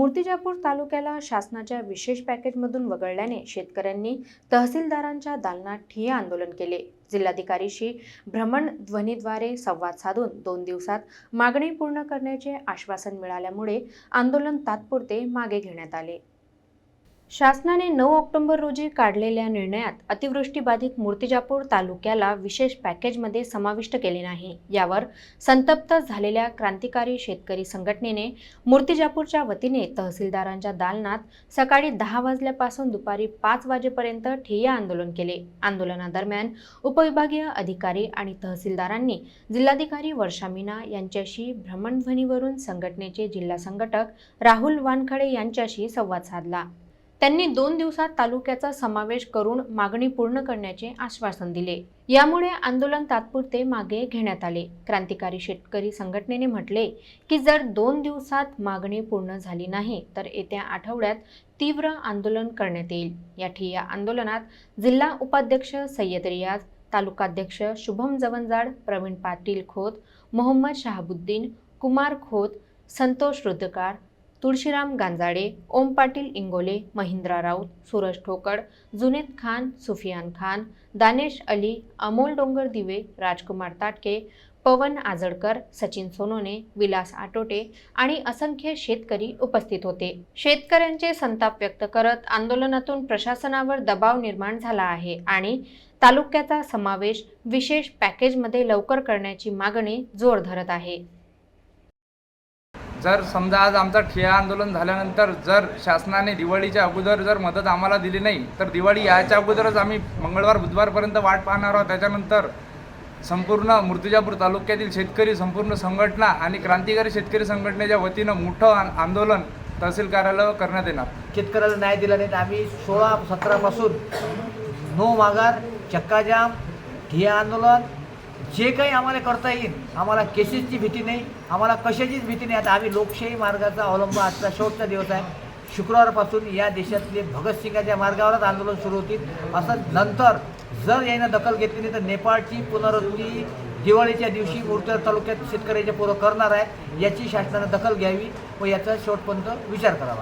मूर्तिजापूर तालुक्याला शासनाच्या विशेष पॅकेजमधून वगळल्याने शेतकऱ्यांनी तहसीलदारांच्या दालनात ठिय्या आंदोलन केले. जिल्हाधिकारीशी भ्रमणध्वनीद्वारे संवाद साधून दोन दिवसात मागणी पूर्ण करण्याचे आश्वासन मिळाल्यामुळे आंदोलन तात्पुरते मागे घेण्यात आले. शासनाने नऊ ऑक्टोबर रोजी काढलेल्या निर्णयात अतिवृष्टीबाधित मूर्तिजापूर तालुक्याला विशेष पॅकेजमध्ये समाविष्ट केले नाही. यावर संतप्त झालेल्या क्रांतिकारी शेतकरी संघटनेने मूर्तिजापूरच्या वतीने तहसीलदारांच्या दालनात सकाळी दहा वाजल्यापासून दुपारी पाच वाजेपर्यंत ठिय्या आंदोलन केले. आंदोलनादरम्यान उपविभागीय अधिकारी आणि तहसीलदारांनी जिल्हाधिकारी वर्षा मीना यांच्याशी भ्रमणध्वनीवरून संघटनेचे जिल्हा संघटक राहुल वानखडे यांच्याशी संवाद साधला. त्यांनी दोन दिवसात तालुक्याचा समावेश करून मागणी पूर्ण करण्याचे आश्वासन दिले. यामुळे आंदोलन तात्पुरते मागे घेण्यात आले. क्रांतिकारी शेतकरी संघटनेने म्हटले की जर दोन दिवसात मागणी पूर्ण झाली नाही तर येत्या आठवड्यात तीव्र आंदोलन करण्यात येईल. या ठिय्या आंदोलनात जिल्हा उपाध्यक्ष सय्यद रियाज तालुकाध्यक्ष शुभम जवंजाड प्रवीण पाटील खोत मोहम्मद शहाबुद्दीन कुमार खोत संतोष रुद्रकार तुळशीराम गांजाडे ओम पाटील इंगोले महिंद्रा राऊत सूरज ठोकड जुनेद खान सुफियान खान दानेश अली अमोल डोंगर दिवे राजकुमार ताटके पवन आजळकर सचिन सोनोने विलास आटोटे आणि असंख्य शेतकरी उपस्थित होते. शेतकऱ्यांचे संताप व्यक्त करत आंदोलनातून प्रशासनावर दबाव निर्माण झाला आहे आणि तालुक्याचा समावेश विशेष पॅकेजमध्ये लवकर करण्याची मागणी जोर धरत आहे. जर समजा आज आमचा ठिया आंदोलन झाल्यानंतर जर शासनाने दिवाळीच्या अगोदर जर मदत आम्हाला दिली नाही तर दिवाळी याच्या अगोदरच आम्ही मंगळवार बुधवारपर्यंत वाट पाहणार आहोत. त्याच्यानंतर संपूर्ण मूर्तिजापूर तालुक्यातील शेतकरी संपूर्ण संघटना आणि क्रांतिकारी शेतकरी संघटनेच्या वतीनं मोठं आंदोलन तहसील कार्यालयावर करण्यात येणार. शेतकऱ्याला न्याय दिला नाही तर आम्ही सोळा सतरापासून नो माघार चक्काजाम ठिया आंदोलन जे काही आम्हाला करता येईल आम्हाला केसेसची भीती नाही आम्हाला कशाचीच भीती नाही. आता आम्ही लोकशाही मार्गाचा अवलंब आजचा शेवटचा दिवस आहे. शुक्रवारपासून या देशातले भगतसिंगाच्या मार्गावरच आंदोलन सुरू होतील असं नंतर जर यानं दखल घेतली नाही तर नेपाळची पुनरावृत्ती दिवाळीच्या दिवशी मोर्चा तालुक्यात शेतकऱ्याचे पोरं करणार आहे याची शासनानं दखल घ्यावी व याचा शेवटपर्यंत विचार करावा.